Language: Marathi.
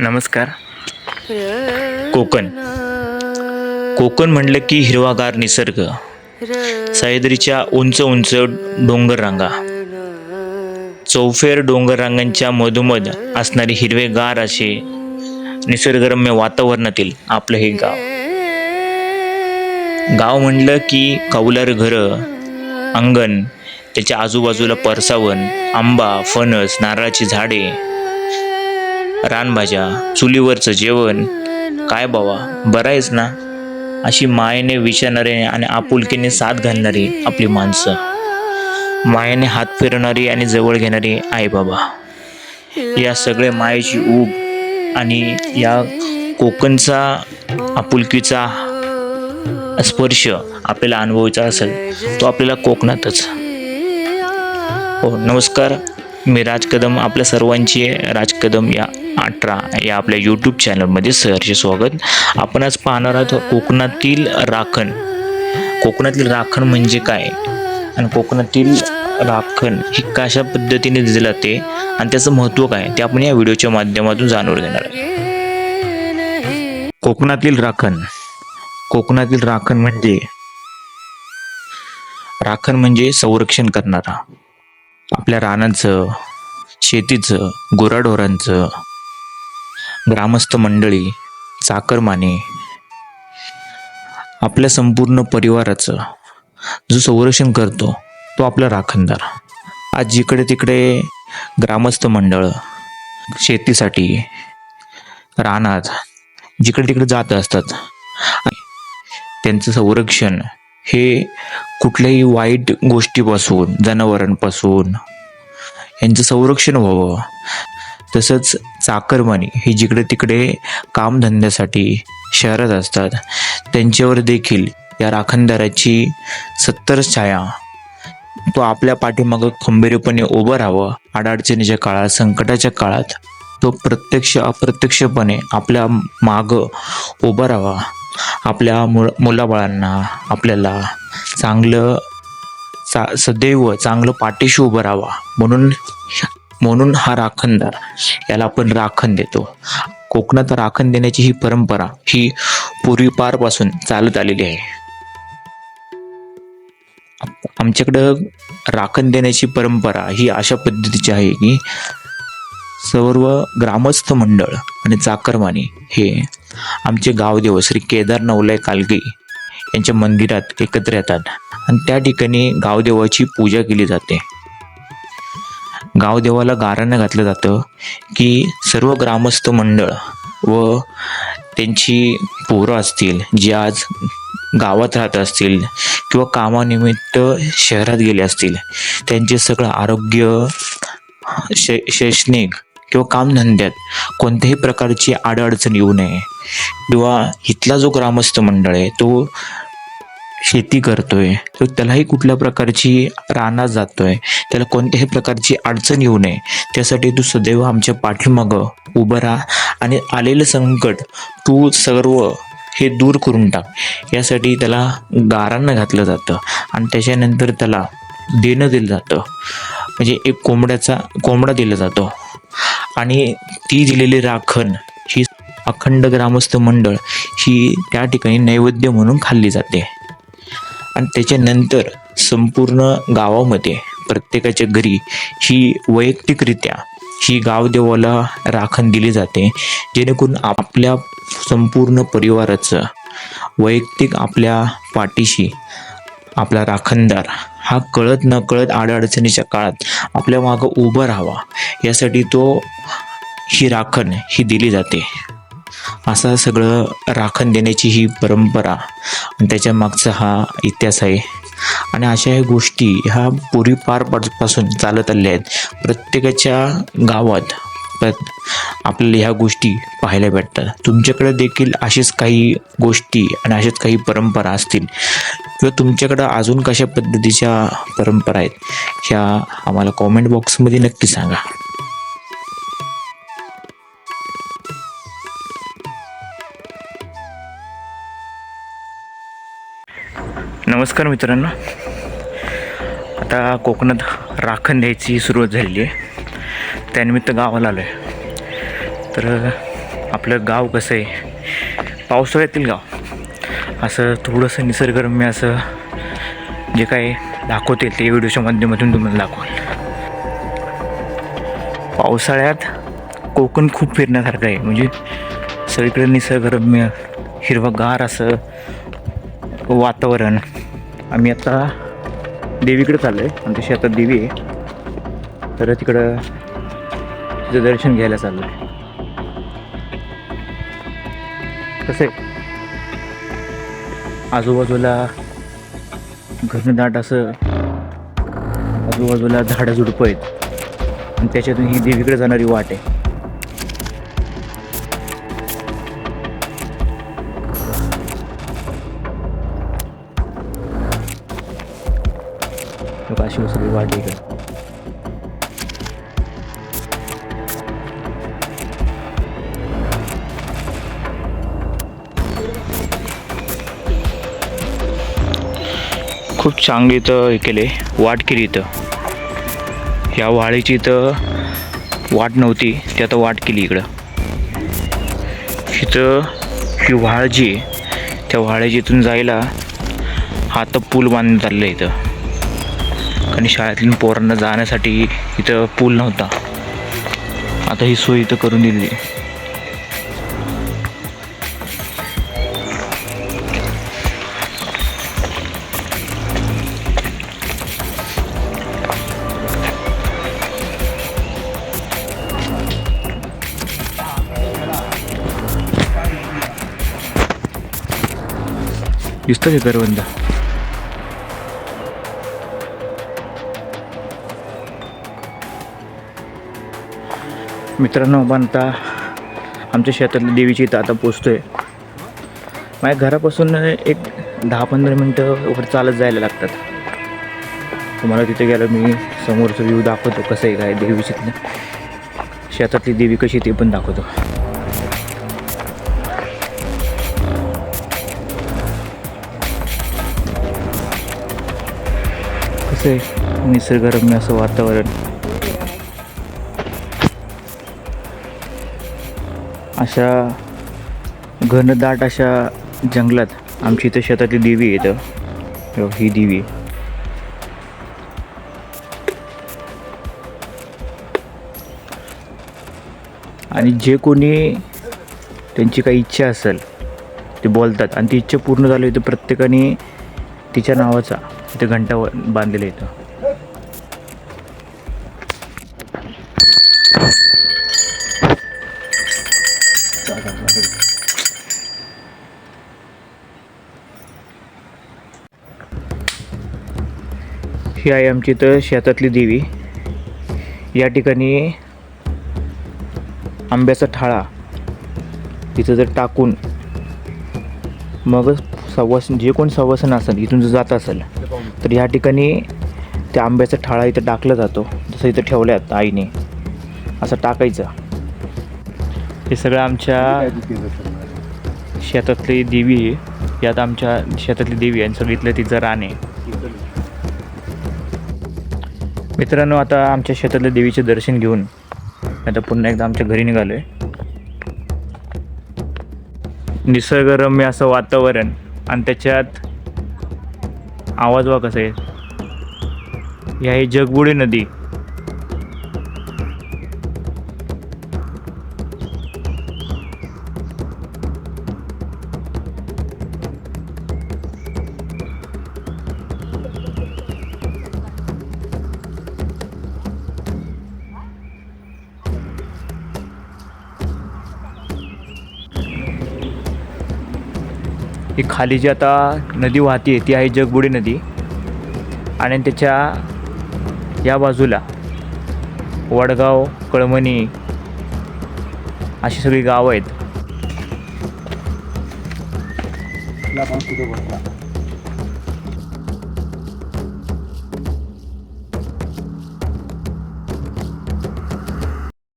नमस्कार. कोकण. कोकण म्हणलं की हिरवागार निसर्ग. सह्याद्रीच्या उंच उंच डोंगर रांगा चौफेर डोंगर रांगांच्या मधोमध असणारे हिरवेगार असे निसर्गरम्य वातावरणातील आपलं हे गाव. गाव म्हणलं की कौलार घरं अंगण त्याच्या आजूबाजूला परसावन आंबा फणस नारळाची झाडे रानभाज्या चुलीवरचं जेवण. काय बाबा बरं आहेस ना? अशी मायेने विचारणारे आणि आपुलकीने साथ घालणारी आपली माणसं. मायेने हात फिरवणारी आणि जवळ घेणारी आई बाबा. या सगळे मायेची ऊब आणि या कोकणचा आपुलकीचा स्पर्श आपल्याला अनुभवायचा असेल तो आपल्याला कोकणातच. हो नमस्कार. मी राज कदम आपल्या सर्वांची राज कदम या अठरा या आपल्या यूट्यूब चॅनलमध्ये सहर्ष स्वागत. आपण आज पाहणार आहोत कोकणातील राखण. कोकणातील राखण म्हणजे काय? आणि कोकणातील राखण ही कशा पद्धतीने दिली जाते? आणि त्याचं महत्त्व काय? ते आपण या व्हिडिओच्या माध्यमातून जाणून घेणार आहे कोकणातील राखण. कोकणातील राखण म्हणजे राखण म्हणजे संरक्षण करणारा. आपल्या रानांचं शेतीचं गुराढोरांचं ग्रामस्थ मंडळी चाकरमाने आपल्या संपूर्ण परिवाराचं जो संरक्षण करतो तो आपला राखणदार. आज जिकडे तिकडे ग्रामस्थ मंडळ शेतीसाठी रानात जिकडे तिकडे जात असतात त्यांचं संरक्षण हे कुठल्याही वाईट गोष्टीपासून जनावरांपासून यांचं संरक्षण व्हावं. तसंच चाकरमानी हे जिकडे तिकडे कामधंद्यासाठी शहरात असतात. त्यांच्यावर देखील या राखणदाराची सत्तर छाया. तो आपल्या पाठीमागं खंबीरपणे उभं राहावं. आडाडचणीच्या काळात संकटाच्या काळात तो प्रत्यक्ष अप्रत्यक्षपणे आपल्या मागं उभं राहावा. आपल्या मुळ मुलाबाळांना आपल्याला चांगलं चा सदैव चांगलं पाठीशी उभं राहावा. म्हणून म्हणून हा राखणदार याला आपण राखण देतो. कोकणात राखण देण्याची ही परंपरा ही पूर्वीपारपासून चालत आलेली आहे. आमच्याकडं राखण देण्याची परंपरा ही अशा पद्धतीची आहे की सर्व ग्रामस्थ मंडळ आणि चाकरमानी हे आमचे गावदेव श्री केदार नवलय कालगे यांच्या मंदिरात एकत्र येतात. आणि त्या ठिकाणी गावदेवाची पूजा केली जाते. गावदेवाला गाराणं घातलं जातं की सर्व ग्रामस्थ मंडळ व त्यांची पोरं असतील जी आज गावात राहत असतील किंवा कामानिमित्त शहरात गेले असतील त्यांचे सगळं आरोग्य शै शैक्षणिक किंवा कामधंद्यात कोणत्याही प्रकारची आडअडचण येऊ नये. किंवा इथला जो ग्रामस्थ मंडळ आहे तो शेती करतोय तर त्यालाही कुठल्या प्रकारची रानात जातोय त्याला कोणत्याही प्रकारची अडचण येऊ नये. त्यासाठी तू सदैव आमच्या पाठीमागं उभं राहा आणि आलेलं संकट तू सर्व हे दूर करून टाक. यासाठी त्याला गारांना घातलं जातं आणि त्याच्यानंतर त्याला देणं दिलं जातं. म्हणजे एक कोंबड्याचा कोंबडा दिला जातो. आणि ती दिलेली राखण ही अखंड ग्रामस्थ मंडळ ही त्या ठिकाणी नैवेद्य म्हणून खाल्ली जाते. आणि त्याच्यानंतर संपूर्ण गावामध्ये प्रत्येकाच्या घरी ही वैयक्तिकरित्या ही गावदेवाला राखण दिली जाते. जेणेकरून आपल्या संपूर्ण परिवाराचं वैयक्तिक आपल्या पाठीशी आपला राखणदार हा कळत न कळत आडअडचणीच्या काळात आपल्या मागं उभं राहावा. यासाठी तो ही राखण ही दिली जाते. असं सगळं राखण देण्याची ही परंपरा आणि त्याच्या मागचा हा इतिहास आहे. आणि अशा ह्या गोष्टी ह्या पूर्वीपारपासून चालत आल्या आहेत. प्रत्येकाच्या गावात आपल्याला ह्या गोष्टी पाहायला भेटतात. तुमच्याकडे देखील अशाच काही गोष्टी आणि अशाच काही परंपरा असतील. किंवा तुमच्याकडं अजून कशा पद्धतीच्या परंपरा आहेत ह्या आम्हाला कॉमेंट बॉक्समध्ये नक्की सांगा. नमस्कार मित्रांनो. आता कोकणात राखण द्यायची सुरुवात झालेली आहे. त्यानिमित्त गावाला आलो आहे तर आपलं गाव कसं आहे? पावसाळ्यातील गाव. असं थोडंसं निसर्गरम्य असं जे काही दाखवतील ते व्हिडिओच्या माध्यमातून तुम्हाला दाखवाल. पावसाळ्यात कोकण खूप फिरण्यासारखं आहे. म्हणजे सगळीकडे निसर्गरम्य हिरवगार असं वातावरण. आम्ही आता देवीकडे चाललो आहे आमच्या शेतात देवी आहे. तर तिकडं तिचं दर्शन घ्यायला चाललो आहे कसं आहे? आजूबाजूला घनदाट असं आजूबाजूला झाडं झुडपं आहेत. आणि त्याच्यातून ही देवीकडे जाणारी वाट आहे. लोक शिवसेने सगळी खूप चांगली इथं हे केले वाट केली इथं. ह्या वाळीची इथं वाट नव्हती ती आता वाट केली इकडं. इथं ही वाळ जी त्या वाळ्याची इथून जायला हा आता पूल बांधण्यात आलेला इथं. आणि शाळेतील पोरांना जाण्यासाठी इथं पूल नव्हता. आता ही सोय इथं करून दिली. दिसतं ते करवंद? मित्रांनो आपण आता आमच्या शेतातल्या देवीची इथं आता पोचतो आहे माझ्या घरापासून एक दहा पंधरा मिनटं वर चालत जायला लागतात. तुम्हाला तिथे गेलं मी समोरचं व्ह्यू दाखवतो कसं आहे काय देवीची शेतातली देवी कशी आहे ते पण दाखवतो. कसं आहे? निसर्गरम्य असं वातावरण. अशा घनदाट अशा जंगलात आमची इथं शेतातली देवी आहे इथं. हो, ही देवी आहे. आणि जे कोणी त्यांची काही इच्छा असेल ते बोलतात. आणि ती इच्छा पूर्ण झाली होती प्रत्येकाने तिच्या नावाचा इथे घंटा बांधलेला येतं ही आहे आमची इथं शेतातली देवी. या ठिकाणी आंब्याचा ठाळा तिथं जर टाकून मग सवासन जे कोण सव्वासन असेल इथून जर जात असेल तर ह्या ठिकाणी त्या आंब्याचा ठाळा इथं टाकला जातो. जसं इथं ठेवल्यात आईने असं टाकायचं. हे सगळं आमच्या शेतातली देवी आहे. यात आमच्या शेतातली देवी आहे आणि सगळं इथलं तिचं रान आहे. मित्रांनो आता आमच्या शेतातल्या देवीचे दर्शन घेऊन आता पुन्हा एकदा आमच्या घरी निघालो आहे निसर्गरम्य असं वातावरण आणि त्याच्यात आवाज वा कसं आहे? ही आहे जगबुडी नदी. ही खाली जी आता नदी वाहते ती आहे जगबुडी नदी. आणि त्याच्या या बाजूला वडगाव कळमणी अशी सगळी गावं आहेत.